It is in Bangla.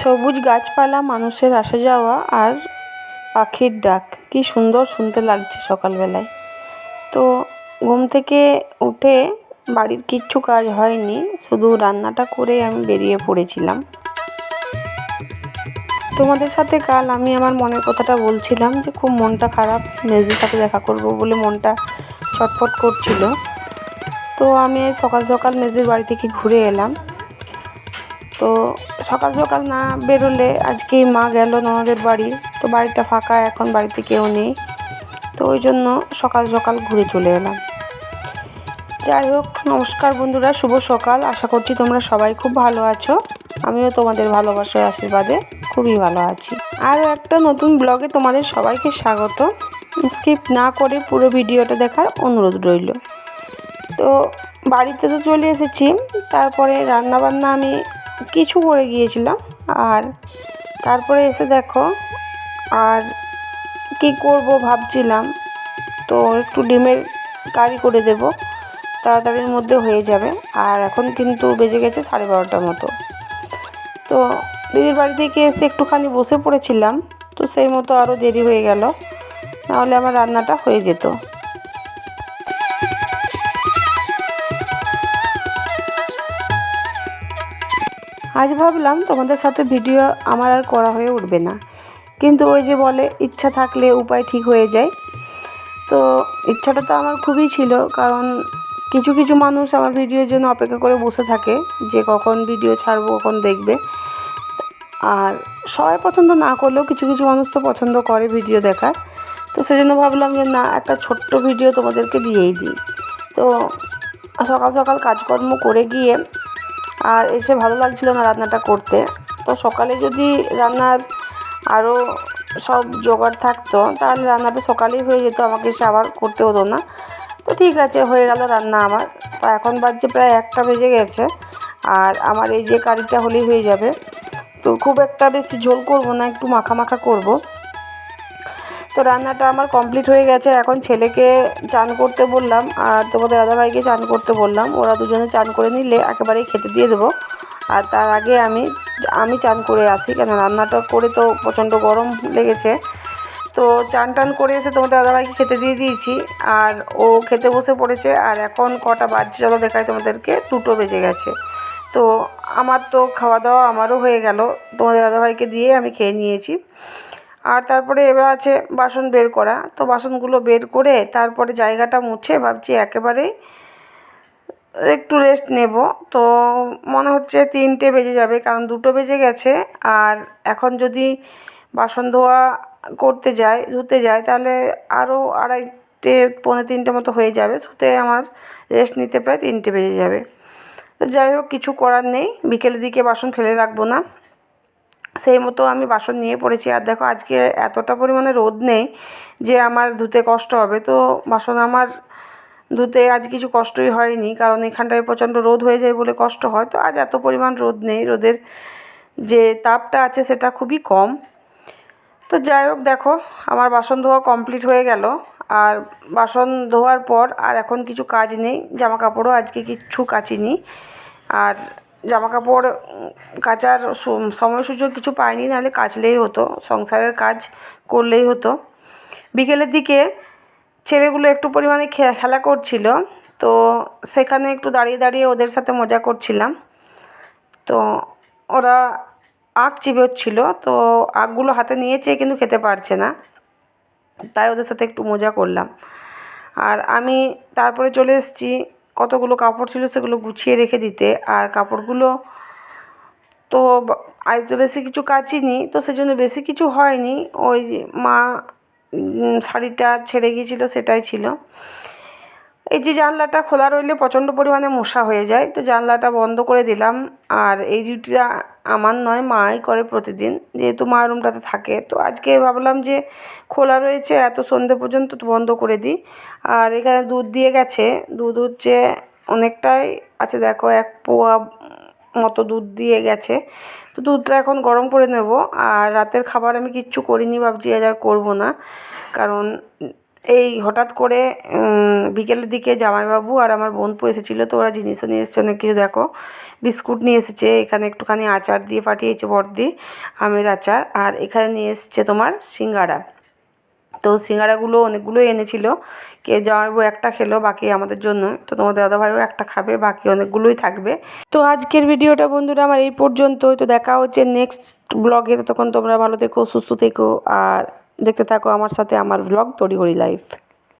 সবুজ গাছপালা, মানুষের আসা যাওয়া আর পাখির ডাক। কী সুন্দর শুনতে লাগছে সকালবেলায়। তো ঘুম থেকে উঠে বাড়ির কিচ্ছু কাজ হয়নি, শুধু রান্নাটা করে আমি বেরিয়ে পড়েছিলাম। তোমাদের সাথে কাল আমি আমার মনের কথাটা বলছিলাম যে খুব মনটা খারাপ, মেজদির সাথে দেখা করব বলে মনটা ছটফট করছিল। তো আমি সকাল সকাল মেজদির বাড়ি থেকে ঘুরে এলাম। তো সকাল সকাল না বেরোলে আজকে মা গেল ননদের বাড়ি। তো বাড়িটা ফাঁকা, এখন বাড়িতে কেউ নেই। তো ওই জন্য সকাল সকাল ঘুরে চলে এলাম। যাই হোক, নমস্কার বন্ধুরা, শুভ সকাল। আশা করছি তোমরা সবাই খুব ভালো আছো। আমিও তোমাদের ভালোবাসার আশীর্বাদে খুবই ভালো আছি। আরও একটা নতুন ব্লগে তোমাদের সবাইকে স্বাগত। স্কিপ না করে পুরো ভিডিওটা দেখার অনুরোধ রইল। তো বাড়িতে তো চলে এসেছি, তারপরে রান্নাবান্না আমি কিছু করে গিয়েছিলাম। আর তারপরে এসে দেখো, আর কি করব ভাবছিলাম, তো একটু ডিমের কারি করে দেব। তাড়াতাড়ির মধ্যে হয়ে যাবে। আর এখন কিন্তু বেজে গেছে সাড়ে বারোটার মতো। তো দিদির বাড়ি থেকে এসে একটুখানি বসে পড়েছিলাম, তো সেই মতো আরও দেরি হয়ে গেল। নাহলে আমার রান্নাটা হয়ে যেত। আজ ভাবলাম তোমাদের সাথে ভিডিও আমার আর করা হয়ে উঠবে না। কিন্তু ওই যে বলে ইচ্ছা থাকলে উপায় ঠিক হয়ে যায়। তো ইচ্ছাটা তো আমার খুবই ছিল, কারণ কিছু কিছু মানুষ আমার ভিডিওর জন্য অপেক্ষা করে বসে থাকে যে কখন ভিডিও ছাড়বো, কখন দেখবে। আর সবাই পছন্দ না করলেও কিছু কিছু মানুষ তো পছন্দ করে ভিডিও দেখার। তো সেজন্য ভাবলাম যে না, একটা ছোট্ট ভিডিও তোমাদেরকে দিয়েই দিই। তো সকাল সকাল কাজকর্ম করে গিয়ে আর এসে ভালো লাগছিল না রান্নাটা করতে। তো সকালে যদি রান্নার আরও সব জোগাড় থাকতো, তাহলে রান্নাটা সকালেই হয়ে যেত, আমাকে এসে আবার করতে হতো না। তো ঠিক আছে, হয়ে গেল রান্না আমার। তো এখন বাজছে প্রায় একটা বেজে গেছে, আর আমার এই যে কারিটা হলেই হয়ে যাবে। তো খুব একটা বেশি ঝোল করব না, একটু মাখা মাখা করব। তো রান্নাটা আমার কমপ্লিট হয়ে গেছে। এখন ছেলেকে চান করতে বললাম আর তোমাদের দাদাভাইকে চান করতে বললাম। ওরা দুজনে চান করে নিলে একেবারেই খেতে দিয়ে দেবো। আর তার আগে আমি আমি চান করে আসি। কেন রান্নাটা করে তো প্রচণ্ড গরম লেগেছে। তো চান টান করে এসে তোমাদের দাদাভাইকে খেতে দিয়ে দিয়েছি। আর ও খেতে বসে পড়েছে। আর এখন কটা বাজছে চলো দেখায় তোমাদেরকে। দুটো বেজে গেছে। তো আমার তো খাওয়া দাওয়া আমারও হয়ে গেল। তোমাদের দাদাভাইকে দিয়ে আমি খেয়ে নিয়েছি। আর তারপরে এবার আছে বাসন বের করা। তো বাসনগুলো বের করে তারপরে জায়গাটা মুছে ভাবছি একেবারেই একটু রেস্ট নেব। তো মনে হচ্ছে তিনটে বেজে যাবে, কারণ দুটো বেজে গেছে। আর এখন যদি বাসন ধোয়া করতে যাই, ধুতে যাই, তাহলে আরও আড়াইটে, পৌনে তিনটে মতো হয়ে যাবে। শুতে আমার রেস্ট নিতে প্রায় তিনটে বেজে যাবে। তো যাই হোক, কিছু করার নেই। বিকেলের দিকে বাসন ফেলে রাখব না। সেই মতো আমি বাসন নিয়ে পড়েছি। আর দেখো, আজকে এতটা পরিমাণে রোদ নেই যে আমার ধুতে কষ্ট হবে। তো বাসন আমার ধুতে আজ কিছু কষ্টই হয়নি, কারণ এখানটায় প্রচণ্ড রোদ হয়ে যায় বলে কষ্ট হয়। তো আজ এত পরিমাণ রোদ নেই, রোদের যে তাপটা আছে সেটা খুবই কম। তো যাই হোক, দেখো, আমার বাসন ধোয়া কমপ্লিট হয়ে গেল। আর বাসন ধোয়ার পর আর এখন কিছু কাজ নেই জামা কাপড়ও আজকে কিচ্ছু কাচিনি। আর জামা কাপড় কাচার সময় সুযোগ কিছু পাইনি, নাহলে কাচলেই হতো, সংসারের কাজ করলেই হতো। বিকেলের দিকে ছেলেগুলো একটু পরিমাণে খেলা করছিল, তো সেখানে একটু দাঁড়িয়ে দাঁড়িয়ে ওদের সাথে মজা করছিলাম। তো ওরা আখ চিবোচ্ছিল, তো আখগুলো হাতে নিয়েছে, কিন্তু খেতে পারছে না। তাই ওদের সাথে একটু মজা করলাম। আর আমি তারপরে চলে এসেছি কতগুলো কাপড় ছিল সেগুলো গুছিয়ে রেখে দিতে। আর কাপড়গুলো তো আজ তো বেশি কিছু কাচিনি, তো সেজন্য বেশি কিছু হয়নি। ওই মা শাড়িটা ছেড়ে গিয়েছিল, সেটাই ছিল। এই যে জানলাটা খোলা রইলে প্রচণ্ড পরিমাণে মশা হয়ে যায়, তো জানলাটা বন্ধ করে দিলাম। আর এই ডিউটিটা আমার নয়, মাই করে প্রতিদিন, যেহেতু মা রুমটাতে থাকে। তো আজকে ভাবলাম যে খোলা রয়েছে, এত সন্ধে পর্যন্ত বন্ধ করে দিই। আর এখানে দুধ দিয়ে গেছে, দুধ হচ্ছে অনেকটাই আছে, দেখো এক পোয়া মতো দুধ দিয়ে গেছে। তো দুধটা এখন গরম করে নেব, আর রাতের খাবার আমি কিচ্ছু করিনি, ভাবছি আজ আর করব না। কারণ এই হঠাৎ করে বিকেলের দিকে জামাইবাবু আর আমার বোনপু এসেছিল, তো ওরা জিনিসও নিয়ে এসেছে, অনেক কিছু দেখো। বিস্কুট নিয়ে এসেছে, এখানে একটুখানি আচার দিয়ে পাঠিয়েছে বর্দি, আমের আচার, আর এখানে নিয়ে এসেছে তোমার সিঙ্গারা। তো সিঙ্গারাগুলো অনেকগুলোই এনেছিল, কে জামাইবাবু একটা খেলো, বাকি আমাদের জন্য, তো তোমাদের দাদাভাইও একটা খাবে, বাকি অনেকগুলোই থাকবে। তো আজকের ভিডিওটা বন্ধুরা আমার এই পর্যন্তই, তো দেখা হচ্ছে নেক্সট ব্লগে তখন তোমরা ভালো থেকো, সুস্থ থেকো, আর দেখতে থাকো আমার সাথে আমার ব্লগ তড়িঘড়ি লাইফ